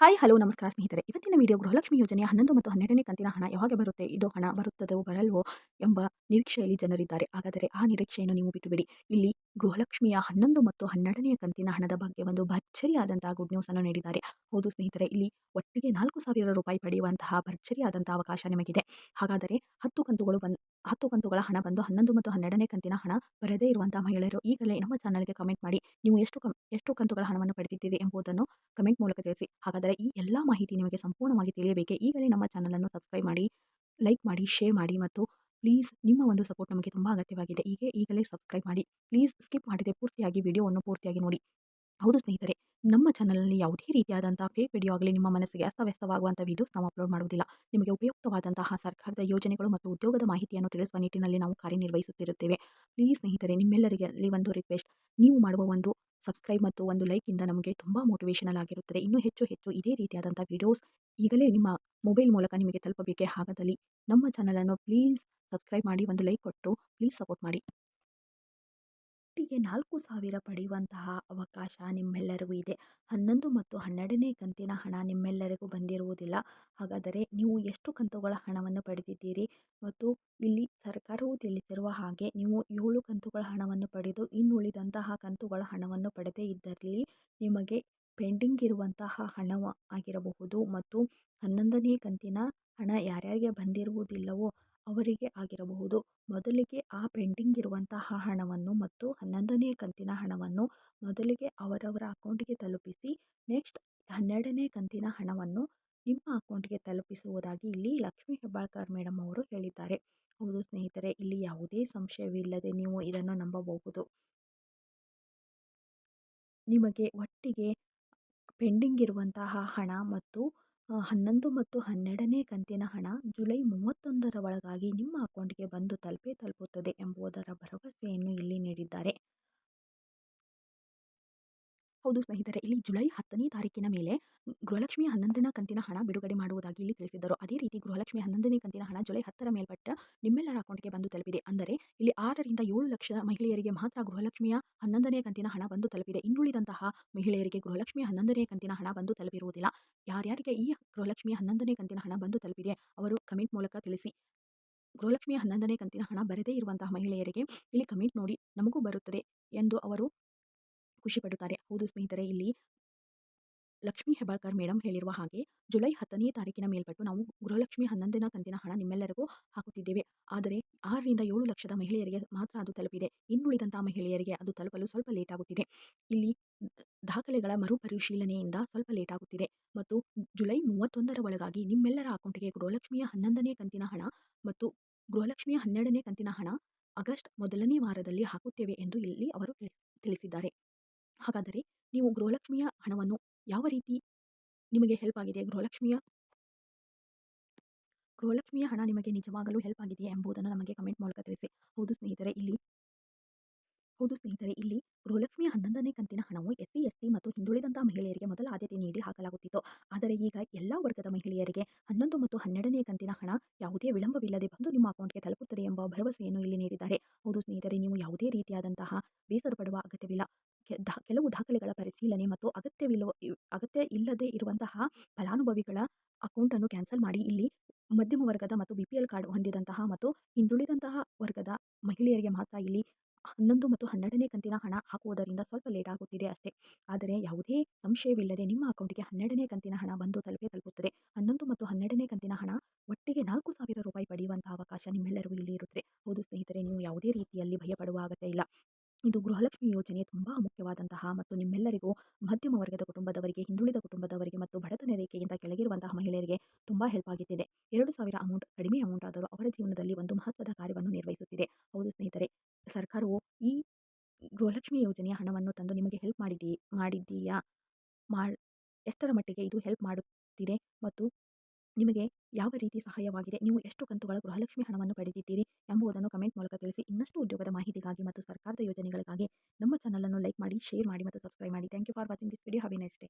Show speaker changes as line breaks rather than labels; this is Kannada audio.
ಹಾಯ್ ಹಲೋ ನಮಸ್ಕಾರ ಸ್ನೇಹಿತರೆ. ಇವತ್ತಿನ ವಿಡಿಯೋ ಗೃಹಲಕ್ಷ್ಮಿ ಯೋಜನೆಯ ಹನ್ನೊಂದು ಮತ್ತು ಹನ್ನೆರಡನೇ ಕಂತಿನ ಹಣ ಯಾವಾಗ ಬರುತ್ತೆ, ಇದು ಹಣ ಬರುತ್ತದೋ ಬರಲ್ವೋ ಎಂಬ ನಿರೀಕ್ಷೆಯಲ್ಲಿ ಜನರಿದ್ದಾರೆ. ಹಾಗಾದರೆ ಆ ನಿರೀಕ್ಷೆಯನ್ನು ನೀವು ಬಿಟ್ಟುಬಿಡಿ. ಇಲ್ಲಿ ಗೃಹಲಕ್ಷ್ಮಿಯ ಹನ್ನೊಂದು ಮತ್ತು ಹನ್ನೆರಡನೇ ಕಂತಿನ ಹಣದ ಬಗ್ಗೆ ಒಂದು ಭರ್ಜರಿಯಾದಂತಹ ಗುಡ್ ನ್ಯೂಸ್ ಅನ್ನು ನೀಡಿದ್ದಾರೆ. ಹೌದು ಸ್ನೇಹಿತರೆ, ಇಲ್ಲಿ ಒಟ್ಟಿಗೆ ನಾಲ್ಕು ಸಾವಿರ ರೂಪಾಯಿ ಪಡೆಯುವಂತಹ ಭರ್ಜರಿಯಾದಂತಹ ಅವಕಾಶ ನಿಮಗಿದೆ. ಹಾಗಾದರೆ ಹತ್ತು ಕಂತುಗಳು ಬಂದು, ಹತ್ತು ಕಂತುಗಳ ಹಣ ಬಂದು ಹನ್ನೊಂದು ಮತ್ತು ಹನ್ನೆರಡನೇ ಕಂತಿನ ಹಣ ಬರದೇ ಇರುವಂತಹ ಮಹಿಳೆಯರು ಈಗಲೇ ನಮ್ಮ ಚಾನಲ್ಗೆ ಕಮೆಂಟ್ ಮಾಡಿ ನೀವು ಎಷ್ಟು ಕಮ್ ಎಷ್ಟು ಕಂತುಗಳ ಹಣವನ್ನು ಪಡೆದಿದ್ದೀರಿ ಎಂಬುದನ್ನು ಕಮೆಂಟ್ ಮೂಲಕ ತಿಳಿಸಿ. ಹಾಗಾದರೆ ಈ ಎಲ್ಲ ಮಾಹಿತಿ ನಿಮಗೆ ಸಂಪೂರ್ಣವಾಗಿ ತಿಳಿಯಬೇಕೆ? ಈಗಲೇ ನಮ್ಮ ಚಾನಲನ್ನು ಸಬ್ಸ್ಕ್ರೈಬ್ ಮಾಡಿ ಲೈಕ್ ಮಾಡಿ ಶೇರ್ ಮಾಡಿ ಮತ್ತು ಪ್ಲೀಸ್ ನಿಮ್ಮ ಒಂದು ಸಪೋರ್ಟ್ ನಮಗೆ ತುಂಬ ಅಗತ್ಯವಾಗಿದೆ. ಹೀಗೆ ಈಗಲೇ ಸಬ್ಸ್ಕ್ರೈಬ್ ಮಾಡಿ, ಪ್ಲೀಸ್ ಸ್ಕಿಪ್ ಮಾಡಿದೆ ಪೂರ್ತಿಯಾಗಿ ವಿಡಿಯೋವನ್ನು ಪೂರ್ತಿಯಾಗಿ ನೋಡಿ. ಹೌದು ಸ್ನೇಹಿತರೆ, ನಮ್ಮ ಚಾನಲ್ನಲ್ಲಿ ಯಾವುದೇ ರೀತಿಯಾದಂಥ ಫೇಕ್ ವಿಡಿಯೋ ಆಗಲಿ, ನಿಮ್ಮ ಮನಸ್ಸಿಗೆ ಅಸ್ತವ್ಯಸ್ತವಾಗುವಂಥ ವೀಡಿಯೋಸ್ ನಾವು ಅಪ್ಲೋಡ್ ಮಾಡುವುದಿಲ್ಲ. ನಿಮಗೆ ಉಪಯುಕ್ತವಾದಂತಹ ಸರ್ಕಾರದ ಯೋಜನೆಗಳು ಮತ್ತು ಉದ್ಯೋಗದ ಮಾಹಿತಿಯನ್ನು ತಿಳಿಸುವ ನಿಟ್ಟಿನಲ್ಲಿ ನಾವು ಕಾರ್ಯನಿರ್ವಹಿಸುತ್ತಿರುತ್ತೇವೆ. ಪ್ಲೀಸ್ ಸ್ನೇಹಿತರೆ ನಿಮ್ಮೆಲ್ಲರಿಗೆ ಅಲ್ಲಿ ಒಂದು ರಿಕ್ವೆಸ್ಟ್ ನೀವು ಮಾಡುವ ಒಂದು ಸಬ್ಸ್ಕ್ರೈಬ್ ಮತ್ತು ಒಂದು ಲೈಕಿಂದ ನಮಗೆ ತುಂಬ ಮೋಟಿವೇಶನಲ್ ಆಗಿರುತ್ತದೆ. ಇನ್ನೂ ಹೆಚ್ಚು ಹೆಚ್ಚು ಇದೇ ರೀತಿಯಾದಂಥ ವಿಡಿಯೋಸ್ ಈಗಲೇ ನಿಮ್ಮ ಮೊಬೈಲ್ ಮೂಲಕ ನಿಮಗೆ ತಲುಪಬೇಕೇ ಹಾಗಾದಲ್ಲಿ ನಮ್ಮ ಚಾನಲನ್ನು ಪ್ಲೀಸ್ ಸಬ್ಸ್ಕ್ರೈಬ್ ಮಾಡಿ ಒಂದು ಲೈಕ್ ಕೊಟ್ಟು ಪ್ಲೀಸ್ ಸಪೋರ್ಟ್ ಮಾಡಿ. ಒಟ್ಟಿಗೆ ನಾಲ್ಕು ಸಾವಿರ ಪಡೆಯುವಂತಹ ಅವಕಾಶ ನಿಮ್ಮೆಲ್ಲರಿಗೂ ಇದೆ. ಹನ್ನೊಂದು ಮತ್ತು ಹನ್ನೆರಡನೇ ಕಂತಿನ ಹಣ ನಿಮ್ಮೆಲ್ಲರಿಗೂ ಬಂದಿರುವುದಿಲ್ಲ. ಹಾಗಾದರೆ ನೀವು ಎಷ್ಟು ಕಂತುಗಳ ಹಣವನ್ನು ಪಡೆದಿದ್ದೀರಿ? ಮತ್ತು ಇಲ್ಲಿ ಸರ್ಕಾರವು ತಿಳಿಸಿರುವ ಹಾಗೆ ನೀವು ಏಳು ಕಂತುಗಳ ಹಣವನ್ನು ಪಡೆದು ಇನ್ನುಳಿದಂತಹ ಕಂತುಗಳ ಹಣವನ್ನು ಪಡೆದೇ ಇದ್ದಲ್ಲಿ ನಿಮಗೆ ಪೆಂಡಿಂಗ್ ಇರುವಂತಹ ಹಣ ಆಗಿರಬಹುದು. ಮತ್ತು ಹನ್ನೊಂದನೇ ಕಂತಿನ ಹಣ ಯಾರ್ಯಾರಿಗೆ ಬಂದಿರುವುದಿಲ್ಲವೋ ಅವರಿಗೆ ಆಗಿರಬಹುದು. ಮೊದಲಿಗೆ ಆ ಪೆಂಡಿಂಗ್ ಇರುವಂತಹ ಹಣವನ್ನು ಮತ್ತು ಹನ್ನೊಂದನೇ ಕಂತಿನ ಹಣವನ್ನು ಮೊದಲಿಗೆ ಅವರವರ ಅಕೌಂಟಿಗೆ ತಲುಪಿಸಿ, ನೆಕ್ಸ್ಟ್ ಹನ್ನೆರಡನೇ ಕಂತಿನ ಹಣವನ್ನು ನಿಮ್ಮ ಅಕೌಂಟ್ಗೆ ತಲುಪಿಸುವುದಾಗಿ ಇಲ್ಲಿ ಲಕ್ಷ್ಮೀ ಹೆಬ್ಬಾಳ್ಕರ್ ಮೇಡಮ್ ಅವರು ಹೇಳಿದ್ದಾರೆ. ಹೌದು ಸ್ನೇಹಿತರೆ, ಇಲ್ಲಿ ಯಾವುದೇ ಸಂಶಯವಿಲ್ಲದೆ ನೀವು ಇದನ್ನು ನಂಬಬಹುದು. ನಿಮಗೆ ಒಟ್ಟಿಗೆ ಪೆಂಡಿಂಗ್ ಇರುವಂತಹ ಹಣ ಮತ್ತು ಹನ್ನೊಂದು ಮತ್ತು ಹನ್ನೆರಡನೇ ಕಂತಿನ ಹಣ ಜುಲೈ ಮೂವತ್ತೊಂದರ ಒಳಗಾಗಿ ನಿಮ್ಮ ಅಕೌಂಟ್ಗೆ ಬಂದು ತಲುಪೇ ತಲುಪುತ್ತದೆ ಎಂಬುದರ ಭರವಸೆಯನ್ನು ಇಲ್ಲಿ ನೀಡಿದ್ದಾರೆ. ಹೌದು ಸ್ನೇಹಿತರೆ, ಇಲ್ಲಿ ಜುಲೈ ಹತ್ತನೇ ತಾರೀಕಿನ ಮೇಲೆ ಗೃಹಲಕ್ಷ್ಮಿ ಹನ್ನೊಂದನೇ ಕಂತಿನ ಹಣ ಬಿಡುಗಡೆ ಮಾಡುವುದಾಗಿ ಇಲ್ಲಿ ತಿಳಿಸಿದ್ದರು. ಅದೇ ರೀತಿ ಗೃಹಲಕ್ಷ್ಮಿ ಹನ್ನೊಂದನೇ ಕಂತಿನ ಹಣ ಜುಲೈ ಹತ್ತರ ಮೇಲ್ಪಟ್ಟ ನಿಮ್ಮೆಲ್ಲರ ಅಕೌಂಟ್ಗೆ ಬಂದು ತಲುಪಿದೆ. ಅಂದರೆ ಇಲ್ಲಿ ಆರರಿಂದ ಏಳು ಲಕ್ಷ ಮಹಿಳೆಯರಿಗೆ ಮಾತ್ರ ಗೃಹಲಕ್ಷ್ಮಿಯ ಹನ್ನೊಂದನೇ ಕಂತಿನ ಹಣ ಬಂದು ತಲುಪಿದೆ. ಇನ್ನುಳಿದಂತಹ ಮಹಿಳೆಯರಿಗೆ ಗೃಹಲಕ್ಷ್ಮಿ ಹನ್ನೊಂದನೇ ಕಂತಿನ ಹಣ ಬಂದು ತಲುಪಿರುವುದಿಲ್ಲ. ಯಾರ್ಯಾರಿಗೆ ಈ ಗೃಹಲಕ್ಷ್ಮಿಯ ಹನ್ನೊಂದನೇ ಕಂತಿನ ಹಣ ಬಂದು ತಲುಪಿದೆ ಅವರು ಕಮೆಂಟ್ ಮೂಲಕ ತಿಳಿಸಿ. ಗೃಹಲಕ್ಷ್ಮಿಯ ಹನ್ನೊಂದನೇ ಕಂತಿನ ಹಣ ಬರದೇ ಇರುವಂತಹ ಮಹಿಳೆಯರಿಗೆ ಇಲ್ಲಿ ಕಮೆಂಟ್ ನೋಡಿ ನಮಗೂ ಬರುತ್ತದೆ ಎಂದು ಅವರು ಖುಷಿಪಡುತ್ತಾರೆ ಹೌದು ಸ್ನೇಹಿತರೆ, ಇಲ್ಲಿ ಲಕ್ಷ್ಮೀ ಹೆಬಾಳ್ಕರ್ ಮೇಡಮ್ ಹೇಳಿರುವ ಹಾಗೆ ಜುಲೈ ಹತ್ತನೇ ತಾರೀಕಿನ ಮೇಲ್ಪಟ್ಟು ನಾವು ಗೃಹಲಕ್ಷ್ಮಿ ಹನ್ನೊಂದನೇ ಕಂತಿನ ಹಣ ನಿಮ್ಮೆಲ್ಲರಿಗೂ ಹಾಕುತ್ತಿದ್ದೇವೆ. ಆದರೆ ಆರರಿಂದ ಏಳು ಲಕ್ಷದ ಮಹಿಳೆಯರಿಗೆ ಮಾತ್ರ ಅದು ತಲುಪಿದೆ. ಇನ್ನುಳಿದಂತಹ ಮಹಿಳೆಯರಿಗೆ ಅದು ತಲುಪಲು ಸ್ವಲ್ಪ ಲೇಟ್ ಆಗುತ್ತಿದೆ ಇಲ್ಲಿ ದಾಖಲೆಗಳ ಮರುಪರಿಶೀಲನೆಯಿಂದ ಸ್ವಲ್ಪ ಲೇಟ್ ಆಗುತ್ತಿದೆ ಮತ್ತು ಜುಲೈ ಮೂವತ್ತೊಂದರ ಒಳಗಾಗಿ ನಿಮ್ಮೆಲ್ಲರ ಅಕೌಂಟ್ಗೆ ಗೃಹಲಕ್ಷ್ಮಿಯ ಹನ್ನೊಂದನೇ ಕಂತಿನ ಹಣ ಮತ್ತು ಗೃಹಲಕ್ಷ್ಮಿಯ ಹನ್ನೆರಡನೇ ಕಂತಿನ ಹಣ ಆಗಸ್ಟ್ ಮೊದಲನೇ ವಾರದಲ್ಲಿ ಹಾಕುತ್ತೇವೆ ಎಂದು ಇಲ್ಲಿ ಅವರು ತಿಳಿಸಿದ್ದಾರೆ. ಹಾಗಾದರೆ ನೀವು ಗೃಹಲಕ್ಷ್ಮಿಯ ಹಣವನ್ನು ಯಾವ ರೀತಿ ನಿಮಗೆ ಹೆಲ್ಪ್ ಆಗಿದೆ? ಗೃಹಲಕ್ಷ್ಮಿಯ ಗೃಹಲಕ್ಷ್ಮಿಯ ಹಣ ನಿಮಗೆ ನಿಜವಾಗಲೂ ಹೆಲ್ಪ್ ಆಗಿದೆಯಾ ಎಂಬುದನ್ನು ನಮಗೆ ಕಮೆಂಟ್ ಮೂಲಕ ತಿಳಿಸಿ. ಹೌದು ಸ್ನೇಹಿತರೆ, ಇಲ್ಲಿ ಹೌದು ಸ್ನೇಹಿತರೆ, ಇಲ್ಲಿ ಗೃಹಲಕ್ಷ್ಮಿಯ ಹನ್ನೊಂದನೇ ಕಂತಿನ ಹಣವು ಎಸ್ ಸಿ ಎಸ್ ಟಿ ಮತ್ತು ಹಿಂದುಳಿದಂತಹ ಮಹಿಳೆಯರಿಗೆ ಮೊದಲ ಆದ್ಯತೆ ನೀಡಿ ಹಾಕಲಾಗುತ್ತಿತ್ತು. ಆದರೆ ಈಗ ಎಲ್ಲ ವರ್ಗದ ಮಹಿಳೆಯರಿಗೆ ಹನ್ನೊಂದು ಮತ್ತು ಹನ್ನೆರಡನೇ ಕಂತಿನ ಹಣ ಯಾವುದೇ ವಿಳಂಬವಿಲ್ಲದೆ ಬಂದು ನಿಮ್ಮ ಅಕೌಂಟ್ಗೆ ತಲುಪುತ್ತದೆ ಎಂಬ ಭರವಸೆಯನ್ನು ಇಲ್ಲಿ ನೀಡಿದ್ದಾರೆ. ಹೌದು ಸ್ನೇಹಿತರೆ, ನೀವು ಯಾವುದೇ ರೀತಿಯಾದಂತಹ ಬೇಸರ ಪಡುವ ಅಗತ್ಯವಿಲ್ಲ. ದಾಖಲೆಗಳ ಪರಿಶೀಲನೆ ಮತ್ತು ಅಗತ್ಯವಿಲ್ಲ ಅಗತ್ಯ ಇಲ್ಲದೆ ಇರುವಂತಹ ಫಲಾನುಭವಿಗಳ ಅಕೌಂಟನ್ನು ಕ್ಯಾನ್ಸಲ್ ಮಾಡಿ. ಇಲ್ಲಿ ಮಧ್ಯಮ ವರ್ಗದ ಮತ್ತು ಬಿ ಪಿ ಎಲ್ ಕಾರ್ಡ್ ಹೊಂದಿದಂತಹ ಮತ್ತು ಹಿಂದುಳಿದಂತಹ ವರ್ಗದ ಮಹಿಳೆಯರಿಗೆ ಮಾತ್ರ ಇಲ್ಲಿ ಹನ್ನೊಂದು ಮತ್ತು ಹನ್ನೆರಡನೇ ಕಂತಿನ ಹಣ ಹಾಕುವುದರಿಂದ ಸ್ವಲ್ಪ ಲೇಟ್ ಆಗುತ್ತಿದೆ ಅಷ್ಟೇ. ಆದರೆ ಯಾವುದೇ ಸಂಶಯವಿಲ್ಲದೆ ನಿಮ್ಮ ಅಕೌಂಟಿಗೆ ಹನ್ನೆರಡನೇ ಕಂತಿನ ಹಣ ಬಂದು ತಲುಪೇ ಹನ್ನೊಂದು ಮತ್ತು ಹನ್ನೆರಡನೇ ಕಂತಿನ ಹಣ ಒಟ್ಟಿಗೆ ನಾಲ್ಕು ಸಾವಿರ ರೂಪಾಯಿ ಪಡೆಯುವಂತಹ ಅವಕಾಶ ನಿಮ್ಮೆಲ್ಲರಿಗೂ ಇಲ್ಲಿ ಇರುತ್ತದೆ ಹೌದು ಸ್ನೇಹಿತರೆ ನೀವು ಯಾವುದೇ ರೀತಿಯಲ್ಲಿ ಭಯಪಡುವ ಅಗತ್ಯ ಇಲ್ಲ ಇದು ಗೃಹಲಕ್ಷ್ಮಿ ಯೋಜನೆ ತುಂಬ ಮುಖ್ಯವಾದಂತಹ ಮತ್ತು ನಿಮ್ಮೆಲ್ಲರಿಗೂ ಮಧ್ಯಮ ವರ್ಗದ ಕುಟುಂಬದವರಿಗೆ, ಹಿಂದುಳಿದ ಕುಟುಂಬದವರಿಗೆ ಮತ್ತು ಬಡತನ ರೇಖೆಯಿಂದ ಕೆಳಗಿರುವಂತಹ ಮಹಿಳೆಯರಿಗೆ ತುಂಬ ಹೆಲ್ಪ್ ಆಗುತ್ತಿದೆ. ಎರಡು ಸಾವಿರ ಅಮೌಂಟ್ ಕಡಿಮೆ ಅಮೌಂಟ್ ಆದರೂ ಅವರ ಜೀವನದಲ್ಲಿ ಒಂದು ಮಹತ್ವದ ಕಾರ್ಯವನ್ನು ನಿರ್ವಹಿಸುತ್ತಿದೆ. ಹೌದು ಸ್ನೇಹಿತರೆ, ಸರ್ಕಾರವು ಈ ಗೃಹಲಕ್ಷ್ಮಿ ಯೋಜನೆಯ ಹಣವನ್ನು ತಂದು ನಿಮಗೆ ಹೆಲ್ಪ್ ಮಾಡಿದೀ, ಮಾಡಿದ್ದೀಯಾ? ಮಾ ಎಷ್ಟರ ಮಟ್ಟಿಗೆ ಇದು ಹೆಲ್ಪ್ ಮಾಡುತ್ತಿದೆ ಮತ್ತು ನಿಮಗೆ ಯಾವ ರೀತಿ ಸಹಾಯವಾಗಿದೆ? ನೀವು ಎಷ್ಟು ಕಂತುಗಳ ಗೃಹಲಕ್ಷ್ಮಿ ಹಣವನ್ನು ಪಡೆದಿದ್ದೀರಿ ಎಂಬುದನ್ನು ಕಮೆಂಟ್ ಮೂಲಕ ತಿಳಿಸಿ. ಇನ್ನಷ್ಟು ಉದ್ಯೋಗದ ಮಾಹಿತಿಗಾಗಿ ಮತ್ತು ಸರ್ಕಾರದ ಯೋಜನೆಗಳಿಗಾಗಿ ನಮ್ಮ ಚಾನಲನ್ನು ಲೈಕ್ ಮಾಡಿ, ಶೇರ್ ಮಾಡಿ ಮತ್ತು ಸಬ್ಸ್ಕ್ರೈಬ್ ಮಾಡಿ. Thank you for watching this video have a nice day